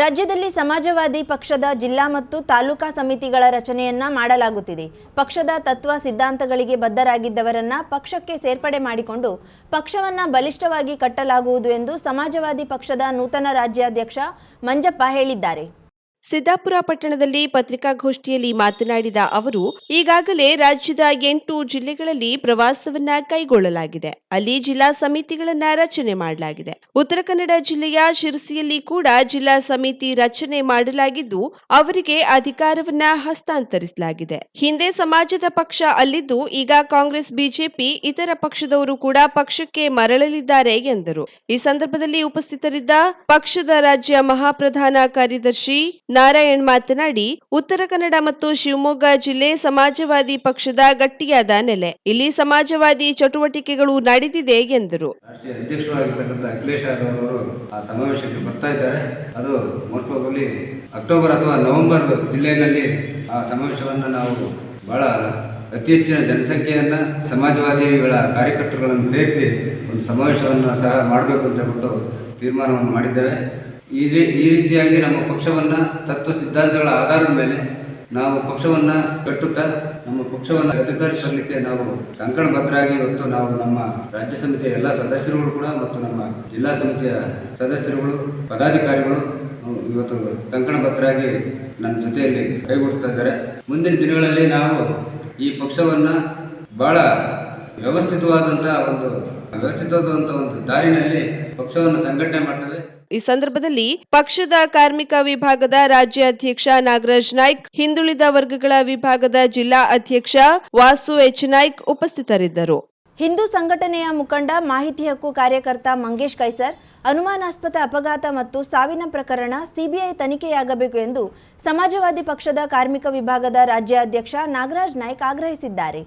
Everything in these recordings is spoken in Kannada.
ರಾಜ್ಯದಲ್ಲಿ ಸಮಾಜವಾದಿ ಪಕ್ಷದ ಜಿಲ್ಲಾ ಮತ್ತು ತಾಲೂಕಾ ಸಮಿತಿಗಳ ರಚನೆಯನ್ನ ಮಾಡಲಾಗುತ್ತಿದೆ. ಪಕ್ಷದ ತತ್ವ ಸಿದ್ಧಾಂತಗಳಿಗೆ ಬದ್ಧರಾಗಿದ್ದವರನ್ನ ಪಕ್ಷಕ್ಕೆ ಸೇರ್ಪಡೆ ಮಾಡಿಕೊಂಡು ಪಕ್ಷವನ್ನ ಬಲಿಷ್ಠವಾಗಿ ಕಟ್ಟಲಾಗುವುದು ಎಂದು ಸಮಾಜವಾದಿ ಪಕ್ಷದ ನೂತನ ರಾಜ್ಯಾಧ್ಯಕ್ಷ ಮಂಜಪ್ಪ ಹೇಳಿದ್ದಾರೆ. ಸಿದ್ದಾಪುರ ಪಟ್ಟಣದಲ್ಲಿ ಪತ್ರಿಕಾಗೋಷ್ಠಿಯಲ್ಲಿ ಮಾತನಾಡಿದ ಅವರು, ಈಗಾಗಲೇ ರಾಜ್ಯದ ಎಂಟು ಜಿಲ್ಲೆಗಳಲ್ಲಿ ಪ್ರವಾಸವನ್ನ ಕೈಗೊಳ್ಳಲಾಗಿದೆ. ಅಲ್ಲಿ ಜಿಲ್ಲಾ ಸಮಿತಿಗಳನ್ನ ರಚನೆ ಮಾಡಲಾಗಿದೆ. ಉತ್ತರ ಕನ್ನಡ ಜಿಲ್ಲೆಯ ಶಿರಸಿಯಲ್ಲಿ ಕೂಡ ಜಿಲ್ಲಾ ಸಮಿತಿ ರಚನೆ ಮಾಡಲಾಗಿದ್ದು, ಅವರಿಗೆ ಅಧಿಕಾರವನ್ನ ಹಸ್ತಾಂತರಿಸಲಾಗಿದೆ. ಹಿಂದೆ ಸಮಾಜದ ಪಕ್ಷ ಅಲ್ಲಿದ್ದು, ಈಗ ಕಾಂಗ್ರೆಸ್, ಬಿಜೆಪಿ, ಇತರ ಪಕ್ಷದವರು ಕೂಡ ಪಕ್ಷಕ್ಕೆ ಮರಳಲಿದ್ದಾರೆ ಎಂದರು. ಈ ಸಂದರ್ಭದಲ್ಲಿ ಉಪಸ್ಥಿತರಿದ್ದ ಪಕ್ಷದ ರಾಜ್ಯ ಮಹಾಪ್ರಧಾನ ಕಾರ್ಯದರ್ಶಿ ನಾರಾಯಣ್ ಮಾತನಾಡಿ, ಉತ್ತರ ಕನ್ನಡ ಮತ್ತು ಶಿವಮೊಗ್ಗ ಜಿಲ್ಲೆ ಸಮಾಜವಾದಿ ಪಕ್ಷದ ಗಟ್ಟಿಯಾದ ನೆಲೆ. ಇಲ್ಲಿ ಸಮಾಜವಾದಿ ಚಟುವಟಿಕೆಗಳು ನಡೆದಿದೆ ಎಂದರು. ಅಖಿಲೇಶ್ ಯಾದವ್ ಅವರು ಆ ಸಮಾವೇಶಕ್ಕೆ ಬರ್ತಾ ಇದ್ದಾರೆ. ಅದು ಮೋಸ್ಟ್ ಅಕ್ಟೋಬರ್ ಅಥವಾ ನವೆಂಬರ್ ಜಿಲ್ಲೆಯಲ್ಲಿ ಆ ಸಮಾವೇಶವನ್ನು ನಾವು ಬಹಳ ಅತಿ ಹೆಚ್ಚಿನ ಜನಸಂಖ್ಯೆಯನ್ನು, ಸಮಾಜವಾದಿಗಳ ಕಾರ್ಯಕರ್ತರುಗಳನ್ನು ಸೇರಿಸಿ ಒಂದು ಸಮಾವೇಶವನ್ನು ಸಹ ಮಾಡಬೇಕು ಅಂತ ಹೇಳ್ಬಿಟ್ಟು ತೀರ್ಮಾನವನ್ನು ಮಾಡಿದ್ದೇವೆ. ಈ ರೀ, ಈ ರೀತಿಯಾಗಿ ನಮ್ಮ ಪಕ್ಷವನ್ನು ತತ್ವ ಸಿದ್ಧಾಂತಗಳ ಆಧಾರದ ಮೇಲೆ ನಾವು ಪಕ್ಷವನ್ನು ಕಟ್ಟುತ್ತಾ ನಮ್ಮ ಪಕ್ಷವನ್ನು ಅಧಿಕಾರಕ್ಕೆ ನಾವು ಕಂಕಣ ಭದ್ರಾಗಿ ಇವತ್ತು ನಾವು ನಮ್ಮ ರಾಜ್ಯ ಸಮಿತಿಯ ಎಲ್ಲ ಸದಸ್ಯರುಗಳು ಕೂಡ ಮತ್ತು ನಮ್ಮ ಜಿಲ್ಲಾ ಸಮಿತಿಯ ಸದಸ್ಯರುಗಳು, ಪದಾಧಿಕಾರಿಗಳು ಇವತ್ತು ಇವತ್ತು ಕಂಕಣಬದ್ಧರಾಗಿ ನನ್ನ ಜೊತೆಯಲ್ಲಿ ಕೈಗೊಡ್ತಾ ಇದ್ದಾರೆ. ಮುಂದಿನ ದಿನಗಳಲ್ಲಿ ನಾವು ಈ ಪಕ್ಷವನ್ನು ಭಾಳ ವ್ಯವಸ್ಥಿತವಾದಂಥ ಒಂದು ವ್ಯವಸ್ಥಿತವಾದಂಥ ಒಂದು ದಾರಿನಲ್ಲಿ ಪಕ್ಷವನ್ನು ಸಂಘಟನೆ ಮಾಡ್ತೇವೆ. ಈ ಸಂದರ್ಭದಲ್ಲಿ ಪಕ್ಷದ ಕಾರ್ಮಿಕ ವಿಭಾಗದ ರಾಜ್ಯ ಅಧ್ಯಕ್ಷ ನಾಗರಾಜ್ ನಾಯ್ಕ್ ಹಿಂದುಳಿದ ವರ್ಗಗಳ ವಿಭಾಗದ ಜಿಲ್ಲಾ ಅಧ್ಯಕ್ಷ ವಾಸು ಎಚ್ ನಾಯ್ಕ್ ಉಪಸ್ಥಿತರಿದ್ದರು. ಹಿಂದೂ ಸಂಘಟನೆಯ ಮುಖಂಡ ಮಾಹಿತಿ ಹಕ್ಕು ಕಾರ್ಯಕರ್ತ ಮಂಗೇಶ್ ಕೈಸರ್ ಅನುಮಾನಾಸ್ಪದ ಅಪಘಾತ ಮತ್ತು ಸಾವಿನ ಪ್ರಕರಣ ಸಿಬಿಐ ತನಿಖೆಯಾಗಬೇಕು ಎಂದು ಸಮಾಜವಾದಿ ಪಕ್ಷದ ಕಾರ್ಮಿಕ ವಿಭಾಗದ ರಾಜ್ಯಾಧ್ಯಕ್ಷ ನಾಗರಾಜ್ ನಾಯ್ಕ್ ಆಗ್ರಹಿಸಿದ್ದಾರೆ.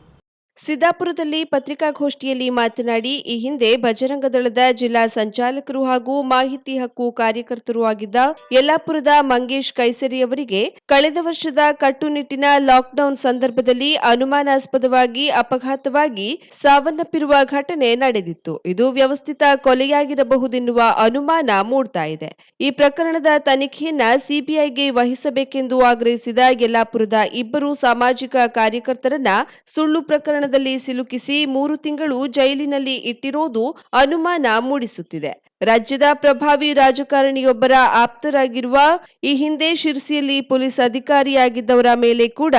ಸಿದ್ದಾಪುರದಲ್ಲಿ ಪತ್ರಿಕಾಗೋಷ್ಠಿಯಲ್ಲಿ ಮಾತನಾಡಿ, ಈ ಹಿಂದೆ ಬಜರಂಗದಳದ ಜಿಲ್ಲಾ ಸಂಚಾಲಕರು ಹಾಗೂ ಮಾಹಿತಿ ಹಕ್ಕು ಕಾರ್ಯಕರ್ತರು ಆಗಿದ್ದ ಯಲ್ಲಾಪುರದ ಮಂಗೇಶ್ ಕೈಸರಿ ಅವರಿಗೆ ಕಳೆದ ವರ್ಷದ ಕಟ್ಟುನಿಟ್ಟಿನ ಲಾಕ್ಡೌನ್ ಸಂದರ್ಭದಲ್ಲಿ ಅನುಮಾನಾಸ್ಪದವಾಗಿ, ಅಪಘಾತವಾಗಿ ಸಾವನ್ನಪ್ಪಿರುವ ಘಟನೆ ನಡೆದಿತ್ತು. ಇದು ವ್ಯವಸ್ಥಿತ ಕೊಲೆಯಾಗಿರಬಹುದೆನ್ನುವ ಅನುಮಾನ ಮೂಡ್ತಾ ಇದೆ. ಈ ಪ್ರಕರಣದ ತನಿಖೆಯನ್ನ ಸಿಬಿಐಗೆ ವಹಿಸಬೇಕೆಂದು ಆಗ್ರಹಿಸಿದ ಯಲ್ಲಾಪುರದ ಇಬ್ಬರು ಸಾಮಾಜಿಕ ಕಾರ್ಯಕರ್ತರನ್ನ ಸುಳ್ಳು ಪ್ರಕರಣದಲ್ಲಿ ಸಿಲುಕಿಸಿ ಮೂರು ತಿಂಗಳು ಜೈಲಿನಲ್ಲಿ ಇಟ್ಟಿರೋದು ಅನುಮಾನ ಮೂಡಿಸುತ್ತಿದೆ. ರಾಜ್ಯದ ಪ್ರಭಾವಿ ರಾಜಕಾರಣಿಯೊಬ್ಬರ ಆಪ್ತರಾಗಿರುವ ಈ ಹಿಂದೆ ಶಿರ್ಸಿಯಲ್ಲಿ ಪೊಲೀಸ್ ಅಧಿಕಾರಿಯಾಗಿದ್ದವರ ಮೇಲೆ ಕೂಡ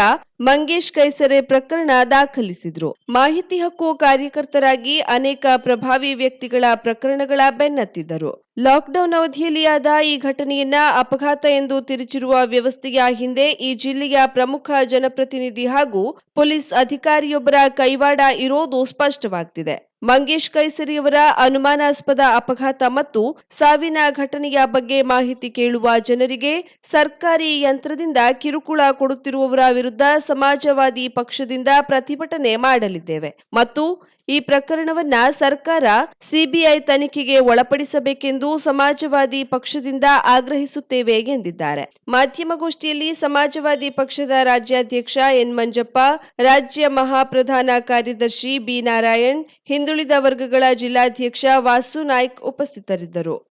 ಮಂಗೇಶ್ ಕೈಸರೆ ಪ್ರಕರಣ ದಾಖಲಿಸಿದ್ರು. ಮಾಹಿತಿ ಹಕ್ಕು ಕಾರ್ಯಕರ್ತರಾಗಿ ಅನೇಕ ಪ್ರಭಾವಿ ವ್ಯಕ್ತಿಗಳ ಪ್ರಕರಣಗಳ ಬೆನ್ನತ್ತಿದ್ದರು. ಲಾಕ್ಡೌನ್ ಅವಧಿಯಲ್ಲಿ ಆದ ಈ ಘಟನೆಯನ್ನ ಅಪಘಾತ ಎಂದು ತಿರುಚಿರುವ ವ್ಯವಸ್ಥೆಯ ಹಿಂದೆ ಈ ಜಿಲ್ಲೆಯ ಪ್ರಮುಖ ಜನಪ್ರತಿನಿಧಿ ಹಾಗೂ ಪೊಲೀಸ್ ಅಧಿಕಾರಿಯೊಬ್ಬರ ಕೈವಾಡ ಇರೋದು ಸ್ಪಷ್ಟವಾಗ್ತಿದೆ. ಮಂಗೇಶ್ ಕೈಸರಿಯವರ ಅನುಮಾನಾಸ್ಪದ ಅಪಘಾತ ಮತ್ತು ಸಾವಿನ ಘಟನೆಯ ಬಗ್ಗೆ ಮಾಹಿತಿ ಕೇಳುವ ಜನರಿಗೆ ಸರ್ಕಾರಿ ಯಂತ್ರದಿಂದ ಕಿರುಕುಳ ಕೊಡುತ್ತಿರುವವರ ವಿರುದ್ಧ ಸಮಾಜವಾದಿ ಪಕ್ಷದಿಂದ ಪ್ರತಿಭಟನೆ ಮಾಡಲಿದ್ದೇವೆ. ಮತ್ತು ಈ ಪ್ರಕರಣವನ್ನ ಸರ್ಕಾರ ಸಿಬಿಐ ತನಿಖೆಗೆ ಒಳಪಡಿಸಬೇಕೆಂದು ಸಮಾಜವಾದಿ ಪಕ್ಷದಿಂದ ಆಗ್ರಹಿಸುತ್ತೇವೆ ಎಂದಿದ್ದಾರೆ. ಮಾಧ್ಯಮಗೋಷ್ಠಿಯಲ್ಲಿ ಸಮಾಜವಾದಿ ಪಕ್ಷದ ರಾಜ್ಯಾಧ್ಯಕ್ಷ ಎನ್ ಮಂಜಪ್ಪ, ರಾಜ್ಯ ಮಹಾಪ್ರಧಾನ ಕಾರ್ಯದರ್ಶಿ ಬಿ ನಾರಾಯಣ್, ಹಿಂದುಳಿದ ವರ್ಗಗಳ ಜಿಲ್ಲಾಧ್ಯಕ್ಷ ವಾಸು ನಾಯ್ಕ್ ಉಪಸ್ಥಿತರಿದ್ದರು.